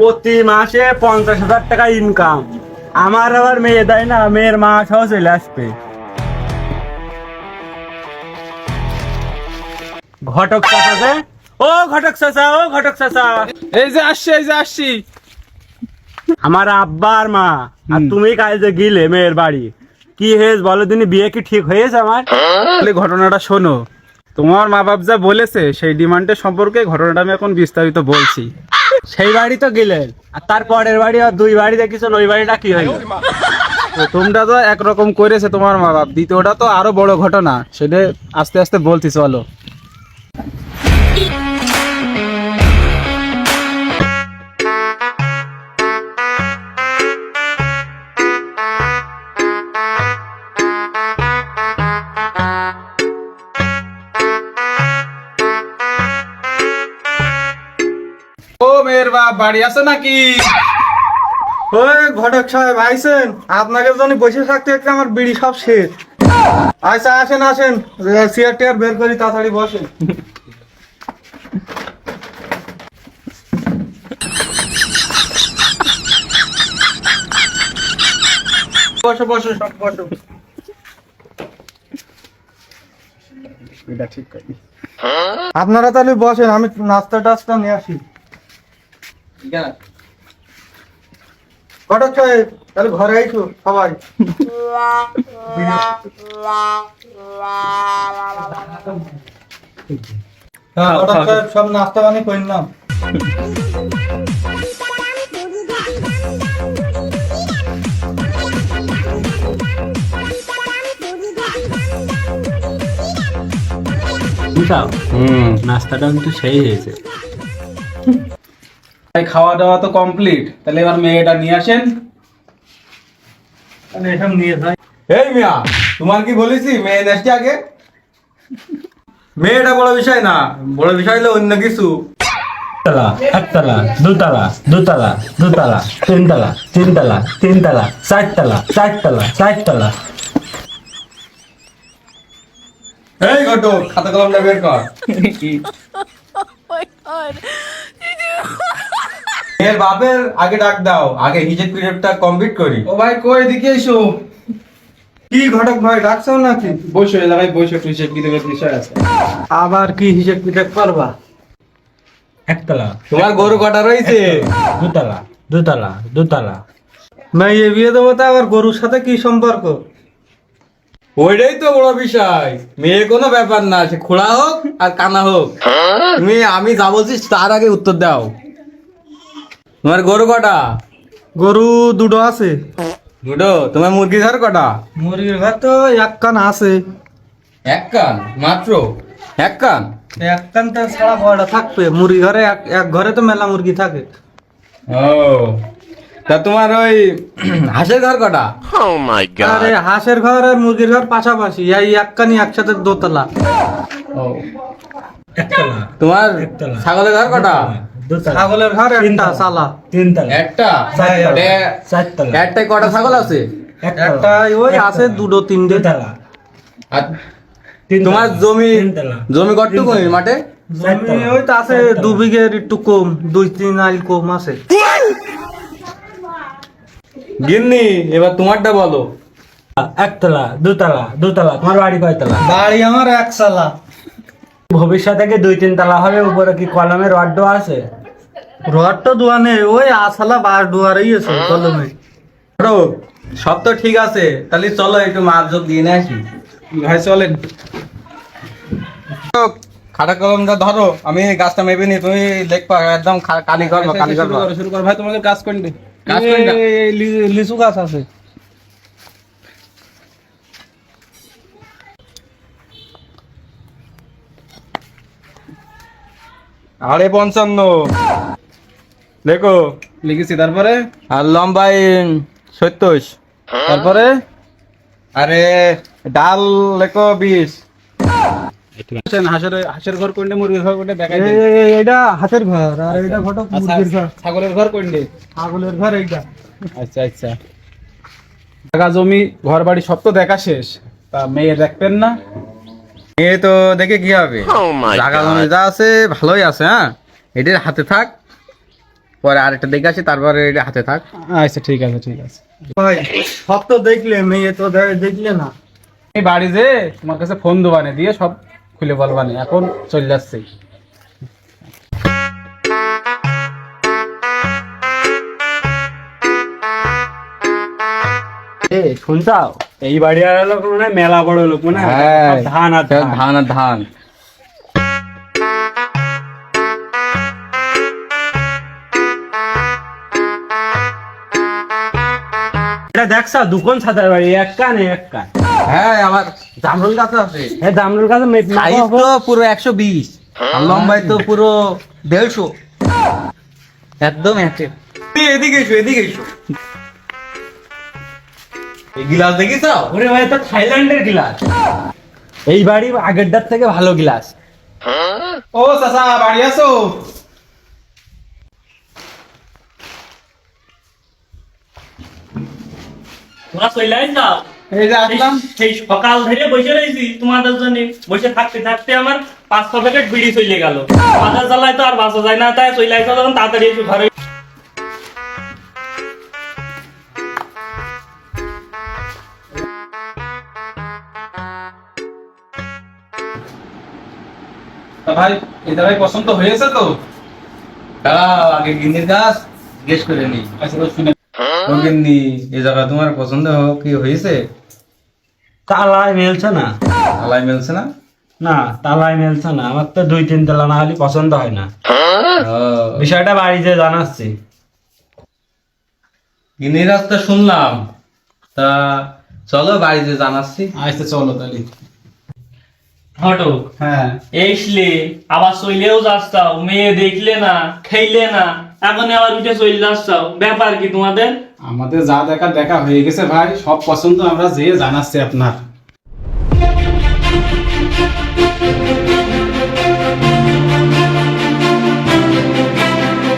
প্রতি মাসে পঞ্চাশ হাজার টাকা ইনকাম আমার আবার মেয়ে দেয় না মেয়ের মা সহ চলে আসবে। ঘটক চাচা ও ঘটক চাচা ও ঘটক চাচা। এই যে আসছি এই যে আসছি। আমার আব্বা আর মা আর তুমি কাল যে গিলে মেয়ের বাড়ি কি হয়েছে বলো দিনি বিয়ে কি ঠিক হয়েছে আমার? তাহলে ঘটনাটা শোনো। তোমার মা বাপ যা বলেছে সেই ডিমান্ডের সম্পর্কে ঘটনাটা আমি এখন বিস্তারিত বলছি। সেই বাড়ি তো গেলেন। আর তার পরের বাড়ি আর দুই বাড়ি দেখিস ওই বাড়িটা কি হইল? প্রথমটা তো একরকম করেছে তোমার মা বাপ। দ্বিতীয়টা তো আরও বড় ঘটনা, সেটা আস্তে আস্তে বলছি, চলো। বাপ বাড়ি আছো নাকি? ওই ঘটক সাহেব আইসেন? আপনাকে জন্য বসে থাকতে থাকতে আমার বিড়ি সব শেষ। আচ্ছা আসেন আসেন। চেয়ার টেয়ার বের করি তাড়াতাড়ি বসেন। বসো বসো সব বসো। এটা ঠিক আপনারা তাহলে বসেন আমি নাস্তা টাস্তা নিয়ে আসি। সাহেব তাহলে ঘরে আইসো সবাই। হ্যাঁ সব নাস্তা পানি করলাম বুঝাও? নাস্তাটা কিন্তু সেই হয়েছে। এই খাওয়া দাওয়া তো কমপ্লিট। তাহলে এবার মেয়েটা নিয়ে আসেন। এসব নিয়ে যাই। এই মিয়া তোমার কি বলেছি? মেয়ে নেসটি আগে? মেয়েটা বড় বিষয় না বড় বিষয় হলো অন্য কিছু। একতলা দুতলা দুতলা দুতলা তিনতলা তিনতলা তিনতলা চারতলা চারতলা চারতলা। এই ঘটক খাতা কলমটা বের কর। মেয়ের বাপের আগে ডাক দাও আগে হিজের পিরিয়ডটা কমপ্লিট করি। ও ভাই কই এদিকে এসো? কি ঘটক ভাই ডাকছো নাকি? বসো জায়গায় বসো একটু হিসেব কিতাবের বিষয় আছে। আবার কি হিসেব পিঠেক করবা? একতলা। তোমার গরু কটা রয়েছে? দুতলা দুতলা দুতলা। মেয়ে বিয়ে দেবো তা আবার গরুর সাথে কি সম্পর্ক? ওইটাই তো বড় বিষয়। মেয়ে কোনো ব্যাপার না সে খোলা হোক আর কানা হোক। তুমি আমি যা বলছি তার আগে উত্তর দাও। তোমার গরু কটা? গরু দুটো আছে। দুটো? তোমার মুরগি ঘর কটা? মুরগির ঘর তো এক কান আছে। এক কান মাত্র? এক কান এক কানটা ছাড়া বড়টা থাকবে। মুরগি ঘরে এক এক ঘরে তো মেলা মুরগি থাকে। ও। তা তোমার ওই হাঁসের ঘর কটা? আরে হাঁসের ঘর আর মুরগির ঘর পাশাপাশি। এই এক কানি একসাথে দোতলা। ও। একতলা তোমার একতলা। ছাগলের ঘর কটা? ছাগলের ঘর একটা চালা। তিনতলা। একটা? চারতলা। একটাই কটা ছাগল আছে? একটা। ওই আছে দুটো তিনটে। আর তোমার জমি মাঠে? জমি ওই তো আছে দু বিঘের একটু কম দুই তিন আইল কম আছে। গিন্নি এবার তোমারটা বলো। একতলা দুতলা দুতলা তোমার বাড়ি কয়তলা? বাড়ি আমার এক চালা ভবিষ্যতে কি দুই তিন তলা হবে? উপরে কি কলমের রড্ড আছে? রড তো দোয়া নেই ওই আসালা বার দুয়ারেই আছে কলমে বড়, সব তো ঠিক আছে তাহলে চলো একটু মাছ যোগ দিয়ে নিয়ে আসি। ভাই চলেন। কলমটা ধরো আমি গাছটা মেপে নি তুমি দেখবা একদম কালি করবা কালি করবা। শুরু করো। ভাই তোমাদের কাজ কাজ লিচু গাছ আছে। আড়ে পঞ্চান্ন। দেখো লিখেছি তারপরে? আর লম্বাই সত্তর। তারপরে? আরে ডাল লেখো বিশ। আসেন, হাঁসের হাঁসের ঘর কোনটা মুরগির ঘর কোনটা? দেখাই দেন। এই- এই- এইটা হাতের ঘর আর এইটা ঘটক মুরগির ঘর। ছাগলের ঘর কোনটা? ছাগলের ঘর এইটা। আচ্ছা আচ্ছা। জায়গা জমি ঘর বাড়ি সব তো দেখা শেষ। তা মেয়ে দেখবেন না। এ তো দেখে কি হবে? জায়গা জমি যা আছে ভালোই আছে হ্যাঁ? এটার হাতে থাক। পরে আরেকটা দেখে আসি তারপরে এটা হাতে থাক। আচ্ছা ঠিক আছে ঠিক আছে। ভাই সব তো দেখলে মেয়ে তো দেখলে না। এই বাড়ি যে তোমার কাছে ফোন দেবানে দিয়ে সব খুলে বলবানে এখন চলে যাচ্ছে এ শুনছাও? এই বাড়ি আর লোক মনে মেলা বড় লোক মনে হ্যাঁ ধান আর ধান। ধান আর ধান। এটা দেখছা দুকন ছাতার বাড়ি? এক কান এক কান। হ্যাঁ আমার জামরুল গাছ আছে। হ্যাঁ সাইজ তো পুরো একশো বিশ আর লম্বায় তো পুরো দেড়শো। একদম একে। এদিকে এসো এদিকে এসো। এই গিলাস দেখিস? ওরে ভাই তো থাইল্যান্ডের গ্লাস। এই বাড়ি আগেরটার থেকে ভালো গিলাস। ও চাচা বাড়ি আছো তোমরা চলে যাও। এই যে আসলাম। সেই সকাল ধরে বসে রয়েছি তোমাদের জন্য। বসে থাকতে থাকতে আমার পাঁচ ছ প্যাকেট বিড়ি চলে গেল। বাজার জ্বালায় তো আর বাঁচা যায় না তাই চলে আসো তখন তাড়াতাড়ি এসে ঘরে। তা ভাই এটা ভাই পছন্দ হয়েছে তো? দাঁড়াও আগে গিন্নির গাছ জিজ্ঞেস করে নি। আচ্ছা শুনে গিন্নি এই জায়গা তোমার পছন্দ কি হয়েছে? তালায় মেলছে না। আলাই মেলছে না? না তালায় মেলছে না। আমার তো দুই তিন তালা না হলে পছন্দ হয় না। বিষয়টা বাড়িতে জানাচ্ছি। গিন্নির গাছ তো শুনলাম। তা চলো বাড়িতে জানাচ্ছি। আচ্ছা চলো তাহলে। হটো হ্যাঁ। এইসলে আবার চলেও যাচ্ছাও মেয়ে দেখলে না খেইলে না। এখন আবার উঠে চলে আসছাও ব্যাপার কি তোমাদের? আমাদের যা দেখা দেখা হয়ে গেছে ভাই, সব পছন্দ আমরা যে জানাচ্ছি আপনার।